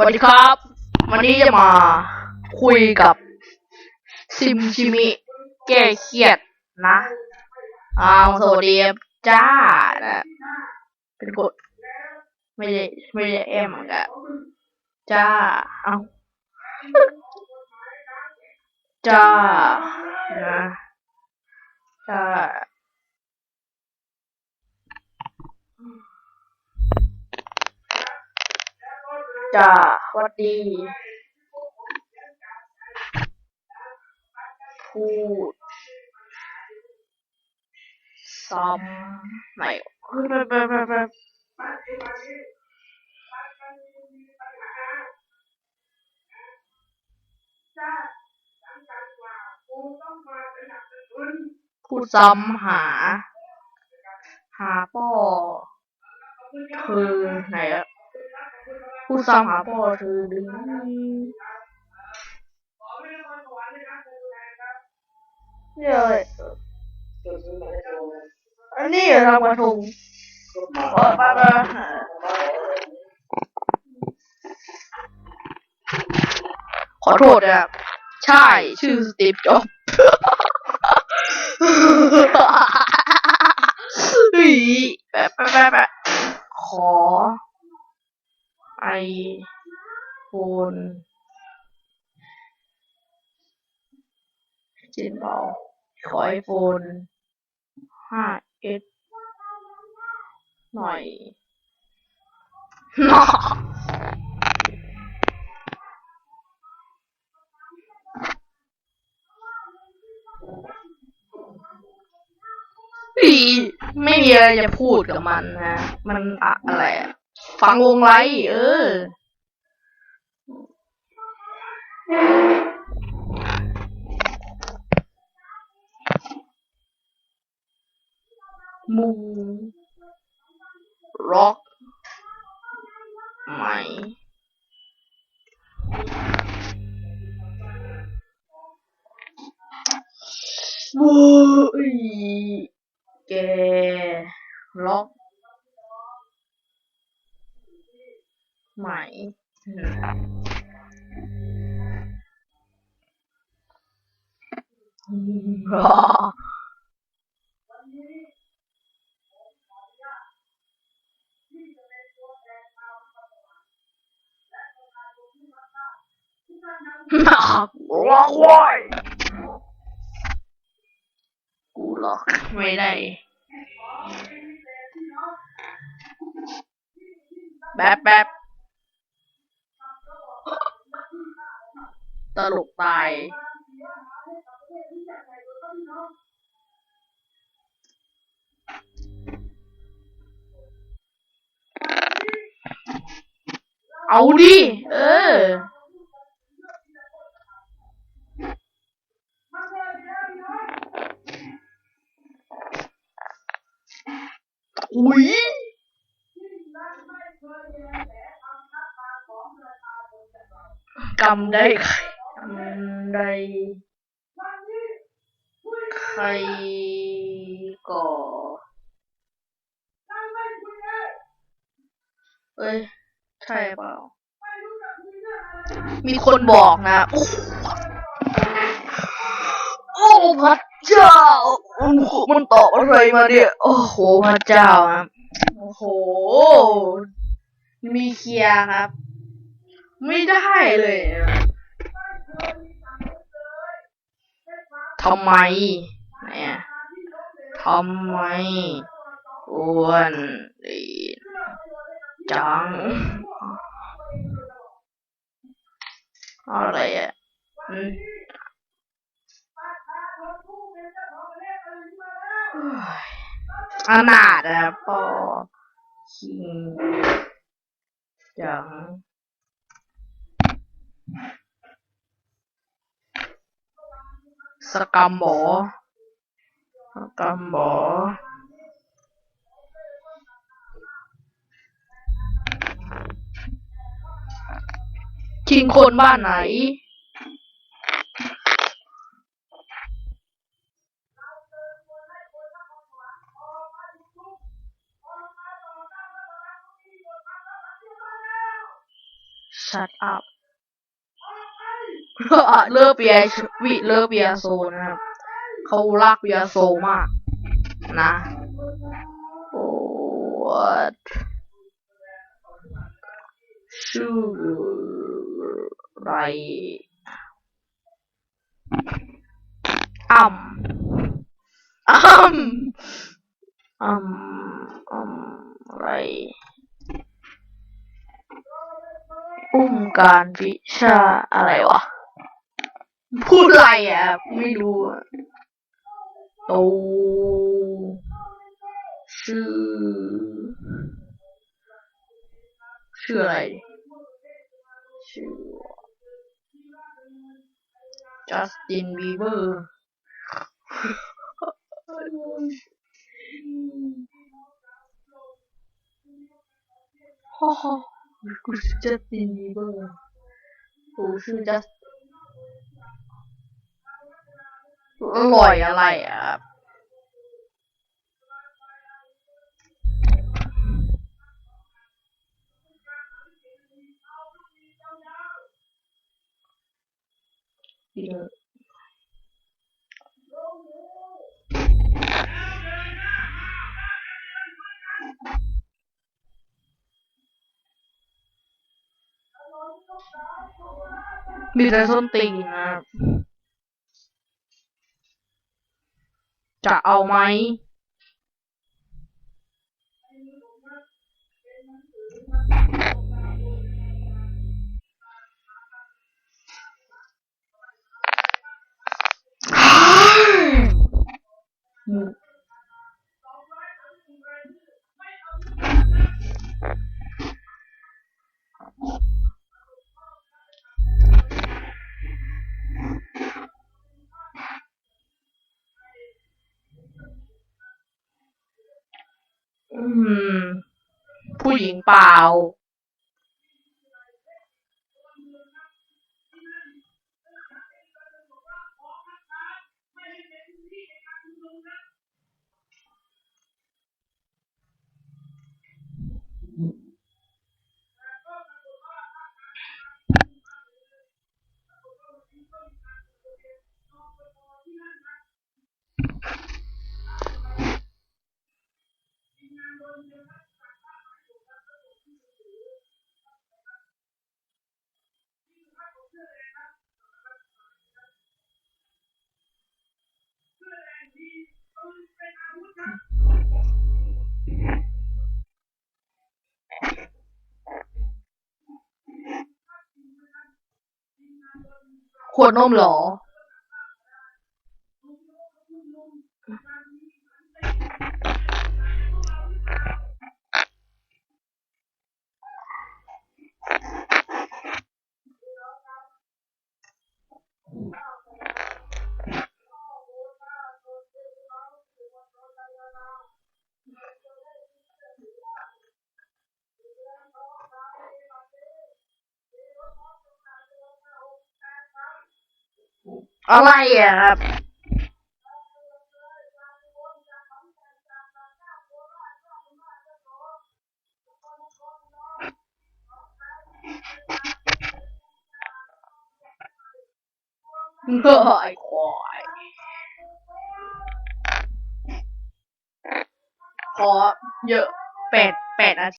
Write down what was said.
สวัสดีครับ วันนี้จะมาคุยกับซิมชิมิแก้เครียดนะอ้าวสวัสดีจ้านะเป็นคนไม่ได้ไม่ได้แอมกะจ้าเอาจ้านะจ้า จ้าสวัสดีพูดซ้ำไหนพูดซ้ำหา หาพ่อคือไหนอะ พูดซ้ำหาพ่อคือดึงเนี่ยเลยอันนี้เหรอทำกระทงขอมามาขอโทษนะครับ ใช่ ชื่อสตีฟจ็อบ โฟนจริงเปล่าขอไอโฟนห้าเอสหน่อยน่ออีไม่มีอะไรจะพูดกับมันนะ มันอะอะไรอะ ฟังวงไลท์เออ มูร็อกไหมวูยแกล็อก ไหมรอหนักล็อกไว้กูล็อกไม่ได้แบบแบบ ตลกตายเอาดิ เออ อุ้ยกำได้ใครกำได้ ใครก่อ เอ้ย ใช่เปล่า มีคนบอกนะ โอ้โหโอ้พระเจ้าโอ้โหมันตอบอะไรมาเนี่ย โอ้โหพระเจ้าครับ โอ้โห มีเคลียร์ครับ ไม่ได้เลยนะ ทำไมเนี่ยทำไมอ้วนดีจัง อะไรอะอืมอนาถอะปอคิงจัง สกรรมบอสกรรมบอคิงคนบ้านไหนอ shut up เลิกเบียวิเลิกเบียโซนะครับเขารักเบียโซมาก นะโอ้ชื่อไรอ่ำอ่ำอ่ำอ่ำอะไรอุ้มการวิชาอะไรวะ พูดอะไรอะ ไม่รู้โตชื่อ ชื่ออะไร ชื่อจัสตินบีเบอร์ฮ่าฮ่ากูชื่อจัสตินบีเบอร์กูชื่อจัส อร่อยอะไรอะมีแต่ส้นตีนนะครับ จะเอาไหม หญิงเปล่า ขวดนมหรอ อะไรอะครับเฮ้ยควายขอเยอะแปดแปดนาท